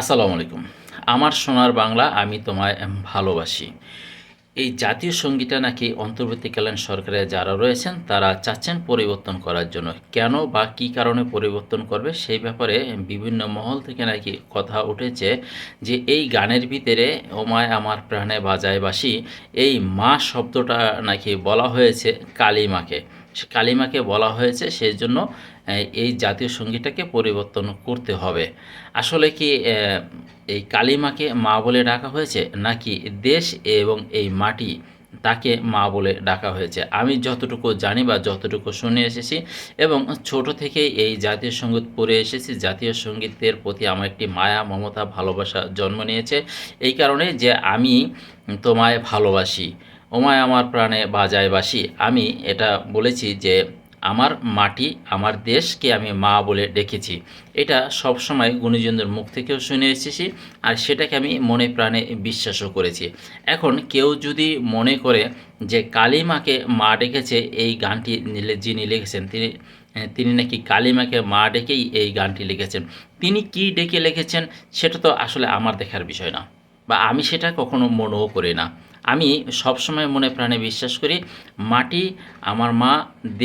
আসসালামু আলাইকুম। আমার সোনার বাংলা আমি তোমায় ভালোবাসি। এই জাতীয় সঙ্গীতটা নাকি অন্তর্বর্তীকালীন সরকারে যারা রয়েছেন, তারা চাচ্ছেন পরিবর্তন করার জন্য। কেন বা কী কারণে পরিবর্তন করবে সেই ব্যাপারে বিভিন্ন মহল থেকে নাকি কথা উঠেছে যে এই গানের ভিতরে ওমায় আমার প্রাণে বাজায় বাসি এই মা শব্দটা নাকি বলা হয়েছে কালিমাকে। কালিমাকে বলা হয়েছে সেই জন্য এই জাতীয় সঙ্গীতটাকে পরিবর্তন করতে হবে। আসলে কি এই কালিমাকে মা বলে ডাকা হয়েছে, নাকি দেশ এবং এই মাটি তাকে মা বলে ডাকা হয়েছে? আমি যতটুকু জানি বা যতটুকু শুনে এসেছি এবং ছোট থেকেই এই জাতীয় সংগীত পড়ে এসেছি, জাতীয় সঙ্গীতের প্রতি আমার একটি মায়া, মমতা, ভালোবাসা জন্ম নিয়েছে। এই কারণে যে আমি তোমায় ভালোবাসি। ওমায় আমার প্রাণে বাজায় বাসি আমি এটা বলেছি যে, আমার মাটি, আমার দেশকে আমি মা বলে ডেকেছি। এটা সবসময় গুণীজনদের মুখ থেকেও শুনে এসেছি আর সেটাকে আমি মনে প্রাণে বিশ্বাসও করেছি। এখন কেউ যদি মনে করে যে, কালিমাকে মা ডেকেছে, এই গানটি যিনি লিখেছেন, তিনি তিনি নাকি কালিমাকে মা ডেকেই এই গানটি লিখেছেন। তিনি কি ডেকে লিখেছেন, সেটা তো আসলে আমার দেখার বিষয় না বা আমি সেটা কখনো মনেও করি না। আমি সবসময় মনে প্রাণে বিশ্বাস করি, মাটি আমার মা,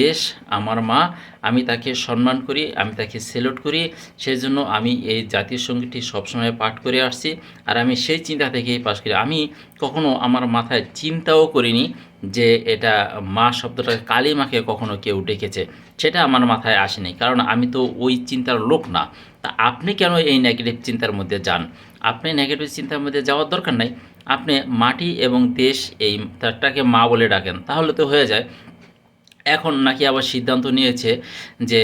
দেশ আমার মা, আমি তাকে সম্মান করি, আমি তাকে সেলুট করি সেই জন্য আমি এই জাতীয় সঙ্গীতটি সবসময় পাঠ করে আসছি। আর আমি সেই চিন্তা থেকেই পাশ করি। আমি কখনো আমার মাথায় চিন্তাও করিনি যে এটা মা শব্দটা কালী মাকে কখনো কেউ ডেকেছে, সেটা আমার মাথায় আসেনি। কারণ আমি তো ওই চিন্তার লোক না। তা আপনি কেন এই নেগেটিভ চিন্তার মধ্যে যান? আপনি নেগেটিভ চিন্তার মধ্যে যাওয়ার দরকার নাই। আপনি মাটি এবং দেশ এই তারটাকে মা বলে ডাকেন। তাহলে তো হয়ে যায়। এখন নাকি আবার সিদ্ধান্ত নিয়েছে যে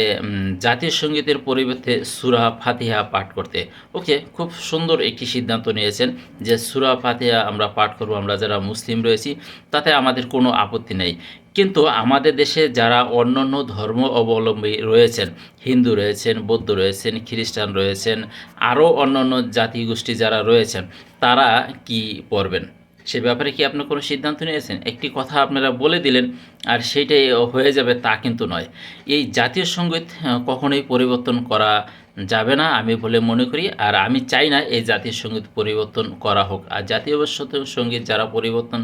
জাতীয় সঙ্গীতের পরিবর্তে সুরা ফাতিহা পাঠ করতে। ওকে, খুব সুন্দর একটি সিদ্ধান্ত নিয়েছেন যে, সুরা ফাতিহা আমরা পাঠ করব, আমরা যারা মুসলিম রয়েছি, তাতে আমাদের কোনো আপত্তি নেই। কিন্তু আমাদের দেশে যারা অন্যান্য ধর্ম অবলম্বী রয়েছেন, হিন্দু রয়েছেন, বৌদ্ধ রয়েছেন, খ্রিস্টান রয়েছেন, আরও অন্য অন্যান্য জাতিগোষ্ঠী যারা রয়েছেন, তারা কি পড়বেন? সে ব্যাপারে কি আপনার কোনো সিদ্ধান্ত নিয়েছেন? একটি কথা আপনারা বলে দিলেন আর সেইটাই হয়ে যাবে তা কিন্তু নয়। এই জাতীয় সংগীত কখনোই পরিবর্তন করা যাবে না আমি বলে মনে করি। আর আমি চাই না এই জাতীয় সংগীত পরিবর্তন করা হোক। আর জাতীয় সংগীত যারা পরিবর্তন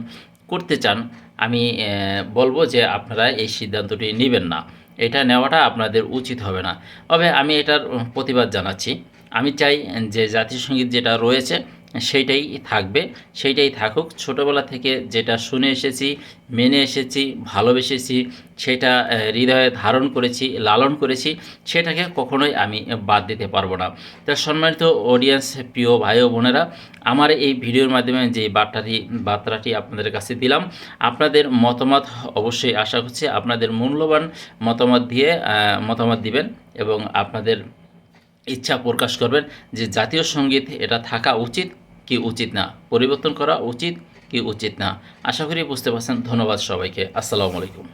করতে চান, আমি বলব যে আপনারা এই সিদ্ধান্তটি নেবেন না। এটা নেওয়াটা আপনাদের উচিত হবে না। তবে আমি এটার প্রতিবাদ জানাচ্ছি। আমি চাই যে জাতীয় সংগীত যেটা রয়েছে সেইটাই থাকবে, সেইটাই থাকুক। ছোটোবেলা থেকে যেটা শুনে এসেছি, মেনে এসেছি, ভালোবেসেছি, সেটা হৃদয়ে ধারণ করেছি, লালন করেছি, সেটাকে কখনোই আমি বাদ দিতে পারব না। তো সম্মানিত অডিয়েন্স প্রিয় ভাই ও বোনেরা, আমার এই ভিডিওর মাধ্যমে যে বার্তাটি বার্তাটি আপনাদের কাছে দিলাম, আপনাদের মতামত অবশ্যই আশা করছি আপনাদের মূল্যবান মতামত দিয়ে মতামত দিবেন এবং আপনাদের ইচ্ছা প্রকাশ করবেন যে জাতীয় সংগীত এটা থাকা উচিত। কি উচিত না? পরিবর্তন করা উচিত কি উচিত না? আশা করি বুঝতে পারছেন। ধন্যবাদ সবাইকে। আসসালামু আলাইকুম।